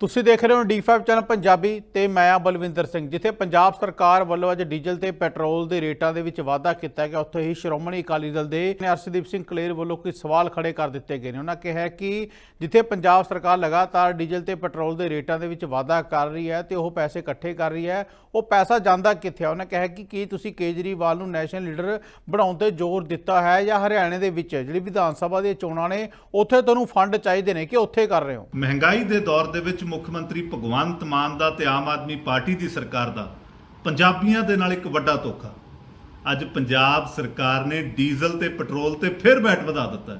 ਤੁਸੀਂ ਦੇਖ ਰਹੇ ਹੋ D5 ਚੈਨਲ ਪੰਜਾਬੀ ਤੇ ਮੈਂ ਆ ਬਲਵਿੰਦਰ ਸਿੰਘ, ਜਿੱਥੇ ਪੰਜਾਬ ਸਰਕਾਰ ਵੱਲੋਂ ਅੱਜ ਡੀਜ਼ਲ ਤੇ ਪੈਟਰੋਲ ਦੇ ਰੇਟਾਂ ਦੇ ਵਿੱਚ ਵਾਧਾ ਕੀਤਾ ਗਿਆ। ਉੱਥੇ ਹੀ ਸ਼੍ਰੋਮਣੀ ਅਕਾਲੀ ਦਲ ਦੇ ਅਰਸ਼ਦੀਪ ਸਿੰਘ ਕਲੇਰ ਵੱਲੋਂ ਕੁਝ ਸਵਾਲ ਖੜੇ ਕਰ ਦਿੱਤੇ ਗਏ ਨੇ। ਉਹਨਾਂ ਕਿਹਾ ਕਿ ਜਿੱਥੇ ਪੰਜਾਬ ਸਰਕਾਰ ਲਗਾਤਾਰ ਡੀਜ਼ਲ ਤੇ ਪੈਟਰੋਲ ਦੇ ਰੇਟਾਂ ਦੇ ਵਿੱਚ ਵਾਧਾ ਕਰ ਰਹੀ ਹੈ ਤੇ ਉਹ ਪੈਸੇ ਇਕੱਠੇ ਕਰ ਰਹੀ ਹੈ, ਉਹ ਪੈਸਾ ਜਾਂਦਾ ਕਿੱਥੇ ਆ? ਉਹਨਾਂ ਕਿਹਾ ਕਿ ਕੀ ਤੁਸੀਂ ਕੇਜਰੀਵਾਲ ਨੂੰ ਨੈਸ਼ਨਲ ਲੀਡਰ ਬਣਾਉਣ ਤੇ ਜ਼ੋਰ ਦਿੱਤਾ ਹੈ ਜਾਂ ਹਰਿਆਣੇ ਦੇ ਵਿੱਚ? ਜਿਹੜੀ ਵਿਧਾਨ ਸਭਾ ਦੀਆਂ ਚੋਣਾਂ ਨੇ, ਉੱਥੇ ਤੁਹਾਨੂੰ ਫੰਡ ਚਾਹੀਦੇ ਨੇ ਕਿ ਉੱਥੇ ਕਰ ਰਹੇ ਹੋ? ਮਹਿੰਗਾਈ ਦੇ ਦੌਰ ਦੇ ਵਿੱਚ ਮੁੱਖ ਮੰਤਰੀ ਭਗਵੰਤ ਮਾਨ ਦਾ ਤੇ ਆਮ ਆਦਮੀ ਪਾਰਟੀ ਦੀ ਸਰਕਾਰ ਦਾ, ਪੰਜਾਬੀਆਂ ਦੇ ਨਾਲ ਇੱਕ ਵੱਡਾ ਧੋਖਾ। ਅੱਜ ਪੰਜਾਬ ਸਰਕਾਰ ਨੇ ਡੀਜ਼ਲ ਤੇ ਪੈਟਰੋਲ ਤੇ ਫਿਰ ਵੈਟ ਵਧਾ ਦਿੱਤਾ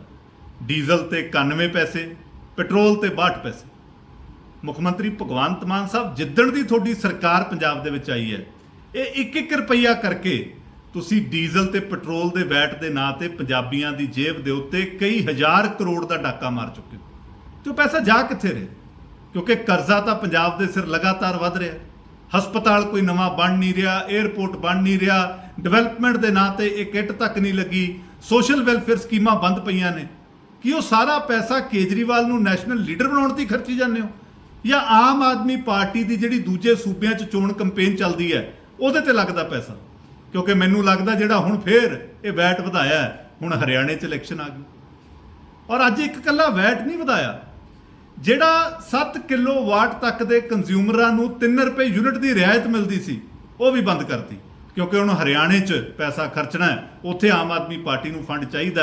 ਡੀਜ਼ਲ ਤੇ 91 ਪੈਸੇ, ਪੈਟਰੋਲ ਤੇ 62 ਪੈਸੇ। ਮੁੱਖ ਮੰਤਰੀ ਭਗਵੰਤ ਮਾਨ ਸਾਹਿਬ, ਜਿੱਦਣ ਦੀ ਤੁਹਾਡੀ ਸਰਕਾਰ ਪੰਜਾਬ ਦੇ ਵਿੱਚ ਆਈ ਹੈ, ਇਹ 1-1 ਰੁਪਈਆ ਕਰਕੇ ਤੁਸੀਂ ਡੀਜ਼ਲ ਤੇ ਪੈਟਰੋਲ ਦੇ ਵੈਟ ਦੇ ਨਾਂ ਤੇ ਪੰਜਾਬੀਆਂ ਦੀ ਜੇਬ ਦੇ ਉੱਤੇ ਕਈ ਹਜ਼ਾਰ ਕਰੋੜ ਦਾ ਡਾਕਾ ਮਾਰ ਚੁੱਕੇ ਹੋ। ਤੇ ਪੈਸਾ ਜਾ ਕਿੱਥੇ ਰਿਹਾ? ਕਿਉਂਕਿ ਕਰਜ਼ਾ ਤਾਂ ਪੰਜਾਬ ਦੇ ਸਿਰ ਲਗਾਤਾਰ ਵੱਧ ਰਿਹਾ। ਹਸਪਤਾਲ ਕੋਈ ਨਵਾਂ ਬਣ ਨਹੀਂ ਰਿਹਾ 에ਅਰਪੋਰਟ ਬਣ ਨਹੀਂ ਰਿਹਾ ਡਿਵੈਲਪਮੈਂਟ ਦੇ ਨਾਂ ਤੇ ਇੱਕ ਇੱਟ ਤੱਕ ਨਹੀਂ ਲੱਗੀ। ਸੋਸ਼ਲ ਵੈਲਫੇਅਰ ਸਕੀਮਾਂ ਬੰਦ ਪਈਆਂ ਨੇ। ਕਿ ਉਹ ਸਾਰਾ ਪੈਸਾ ਕੇਜਰੀਵਾਲ ਨੂੰ ਨੈਸ਼ਨਲ ਲੀਡਰ ਬਣਾਉਣ ਤੇ ਖਰਚੀ ਜਾਂਦੇ ਹੋ? ਜਾਂ ਆਮ ਆਦਮੀ ਪਾਰਟੀ ਦੀ ਜਿਹੜੀ ਦੂਜੇ ਸੂਬਿਆਂ 'ਚ ਚੋਣ ਕੈਂਪੇਨ ਚੱਲਦੀ ਹੈ, ਉਹਦੇ ਤੇ ਲੱਗਦਾ ਪੈਸਾ? ਕਿਉਂਕਿ ਮੈਨੂੰ ਲੱਗਦਾ ਜਿਹੜਾ ਹੁਣ ਫੇਰ ਇਹ ਵੈਟ ਵਧਾਇਆ ਹੁਣ ਹਰਿਆਣੇ 'ਚ ਇਲੈਕਸ਼ਨ ਆ ਗਈ। ਔਰ ਅੱਜ ਇੱਕ ਕੱਲਾ ਵੈਟ ਨਹੀਂ ਵਧਾਇਆ। ਜਿਹੜਾ 7 ਕਿਲੋਵਾਟ ਤੱਕ ਦੇ ਕੰਜ਼ਿਊਮਰਾਂ ਨੂੰ 3 ਰੁਪਏ ਯੂਨਿਟ ਦੀ ਰਿਆਇਤ ਮਿਲਦੀ ਸੀ, ਉਹ ਵੀ ਬੰਦ ਕਰਤੀ। ਕਿਉਂਕਿ ਹੁਣ ਹਰਿਆਣੇ 'ਚ ਪੈਸਾ ਖਰਚਣਾ ਹੈ, ਉੱਥੇ ਆਮ ਆਦਮੀ ਪਾਰਟੀ ਨੂੰ ਫੰਡ ਚਾਹੀਦਾ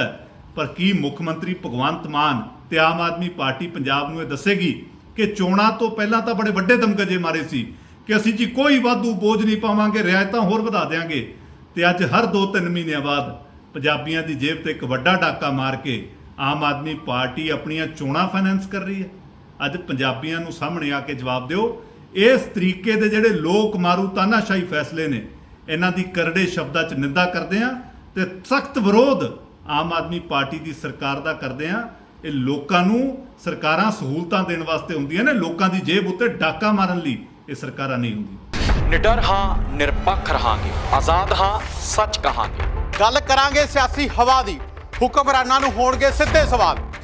ਪਰ ਕੀ ਮੁੱਖ ਮੰਤਰੀ ਭਗਵੰਤ ਮਾਨ ਤੇ ਆਮ ਆਦਮੀ ਪਾਰਟੀ ਪੰਜਾਬ ਨੂੰ ਇਹ ਦੱਸੇਗੀ ਕਿ ਚੋਣਾਂ ਤੋਂ ਪਹਿਲਾਂ ਤਾਂ ਬੜੇ ਵੱਡੇ ਦਮਗਜੇ ਮਾਰੇ ਸੀ ਕਿ ਅਸੀਂ ਜੀ ਕੋਈ ਵਾਧੂ ਬੋਝ ਨਹੀਂ ਪਾਵਾਂਗੇ, ਰਿਆਇਤਾਂ ਹੋਰ ਵਧਾ ਦੇਾਂਗੇ ਤੇ ਅੱਜ ਹਰ 2-3 ਮਹੀਨਿਆਂ ਬਾਅਦ ਪੰਜਾਬੀਆਂ ਦੀ ਜੇਬ ਤੇ ਇੱਕ ਵੱਡਾ ਡਾਕਾ ਮਾਰ ਕੇ ਆਮ ਆਦਮੀ ਪਾਰਟੀ ਆਪਣੀਆਂ ਚੋਣਾਂ ਫਾਈਨੈਂਸ ਕਰ ਰਹੀ ਹੈ। ਅੱਜ ਪੰਜਾਬੀਆਂ ਨੂੰ ਸਾਹਮਣੇ ਆ ਕੇ ਜਵਾਬ ਦਿਓ। ਇਸ ਤਰੀਕੇ ਦੇ ਜਿਹੜੇ ਲੋਕ ਮਾਰੂ ਤਾਨਾਸ਼ਾਹੀ ਫੈਸਲੇ ਨੇ ਇਹਨਾਂ ਦੀ ਕਰੜੇ ਸ਼ਬਦਾਂ 'ਚ ਨਿੰਦਾ ਕਰਦੇ ਆ ਤੇ ਸਖਤ ਵਿਰੋਧ ਆਮ ਆਦਮੀ ਪਾਰਟੀ ਦੀ ਸਰਕਾਰ ਦਾ ਕਰਦੇ ਆ ਇਹ ਲੋਕਾਂ ਨੂੰ ਸਰਕਾਰਾਂ ਸਹੂਲਤਾਂ ਦੇਣ ਵਾਸਤੇ ਹੁੰਦੀਆਂ ਨੇ ਲੋਕਾਂ ਦੀ ਜੇਬ ਉੱਤੇ ਡਾਕਾ ਮਾਰਨ ਲਈ ਇਹ ਸਰਕਾਰਾਂ ਨਹੀਂ ਹੁੰਦੀ ਨਿਡਰ ਹਾਂ ਨਿਰਪੱਖ ਰਹਾਂਗੇ। ਆਜ਼ਾਦ ਹਾਂ ਸੱਚ ਕਹਾਂਗੇ। ਗੱਲ ਕਰਾਂਗੇ ਸਿਆਸੀ ਹਵਾ ਦੀ। ਹੁਕਮਰਾਨਾਂ ਨੂੰ ਹੋਣਗੇ ਸਿੱਧੇ ਸਵਾਲ।